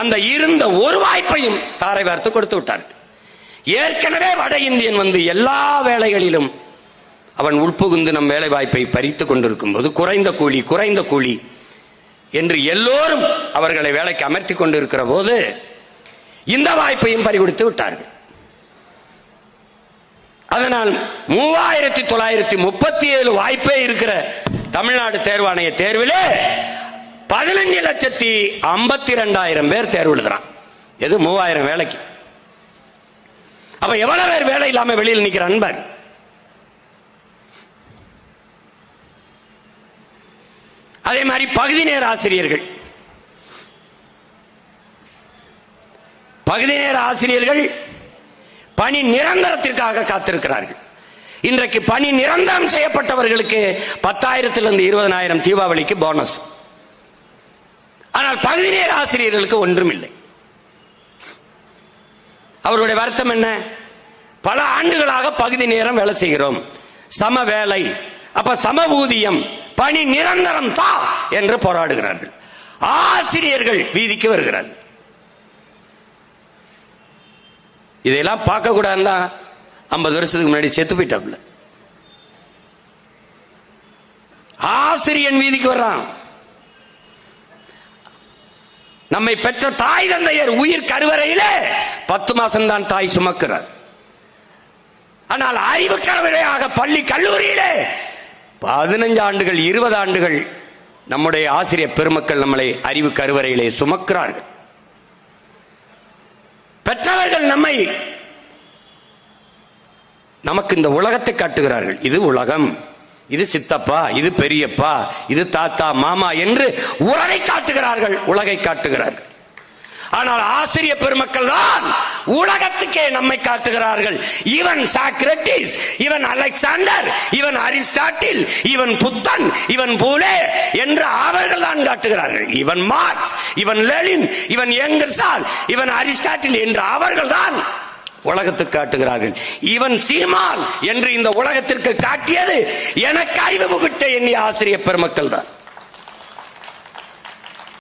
அந்த இருந்த ஒரு வாய்ப்பையும் தாரை வார்த்து கொடுத்து விட்டார்கள் ஏற்கனவே வட இந்தியன் வந்து எல்லா வேலைகளிலும் அவன் உட்புகுந்து நம் வேலை வாய்ப்பை பறித்து கொண்டிருக்கும் போது குறைந்த கூலி குறைந்த கூலி என்று எல்லோரும் அவர்களை வேலைக்கு அமர்த்தி கொண்டிருக்கிற போது இந்த வாய்ப்பையும் பறிகொடுத்து விட்டார்கள். அதனால் மூவாயிரத்தி தொள்ளாயிரத்தி முப்பத்தி ஏழு வாய்ப்பே இருக்கிற தமிழ்நாடு தேர்வாணைய தேர்விலே பதினஞ்சு லட்சத்தி ஐம்பத்தி ரெண்டாயிரம் பேர் தேர்வு எழுதுறான். எது மூவாயிரம் வேலைக்கு? அப்ப எவ்வளவு பேர் வேலை இல்லாம வெளியில் நிக்கிறான் பாரு அதே மாதிரி பகுதி நேர ஆசிரியர்கள். பகுதி நேர ஆசிரியர்கள் பணி நிரந்தரத்திற்காக காத்திருக்கிறார்கள். இன்றைக்கு பணி நிரந்தரம் செய்யப்பட்டவர்களுக்கு பத்தாயிரத்திலிருந்து இருபதனாயிரம் தீபாவளிக்கு போனஸ். ஆனால் பகுதி நேர ஆசிரியர்களுக்கு ஒன்றும் இல்லை அவருடைய வருத்தம் என்ன? பல ஆண்டுகளாக பகுதி நேரம் வேலை செய்கிறோம். சம வேலை அப்ப சம ஊதியம் பணி நிரந்தரம் தா என்று போராடுகிறார்கள். ஆசிரியர்கள் வீதிக்கு வருகிறார்கள். இதையெல்லாம் பார்க்க கூடாதுன்னா ஐம்பது வருஷத்துக்கு முன்னாடி செத்து போயிட்டாப்ல ஆசிரியன் வீதிக்கு வர்றான். நம்மை பெற்ற தாய் தந்தையர் உயிர் கருவறையிலே பத்து மாசம் தான் தாய் சுமக்கிறார். ஆனால் அறிவு கருவறையாக பள்ளி கல்லூரியிலே பதினஞ்சு ஆண்டுகள் இருபது ஆண்டுகள் நம்முடைய ஆசிரியர் பெருமக்கள் நம்மளை அறிவு கருவறையிலே சுமக்கிறார்கள். பெற்றவர்கள் நம்மை நமக்கு இந்த உலகத்தை காட்டுகிறார்கள். இது உலகம். இது சித்தப்பா இது பெரியப்பா இது தாத்தா மாமா என்று உறவை காட்டுகிறார்கள் உலகை காட்டுகிறார்கள் ஆனால் ஆசிரிய பெருமக்கள் தான் உலகத்துக்கே நம்மை காட்டுகிறார்கள். இவன் சாக்ரட்டிஸ் இவன் அலெக்சாண்டர் இவன் அரிஸ்டாட்டில் இவன் புத்தன் இவன் பூலே என்று அவர்கள் தான் காட்டுகிறார்கள். இவன் மார்க்ஸ் இவன் லெலின் இவன் எங்கர்சால் இவன் அரிஸ்டாட்டில் என்று அவர்கள் தான் உலகத்துக்கு காட்டுகிறார்கள். இவன் சீமான் என்று இந்த உலகத்திற்கு காட்டியது எனக்கு அறிவு முகிட்ட எண்ணிய ஆசிரியர் பெருமக்கள் தான்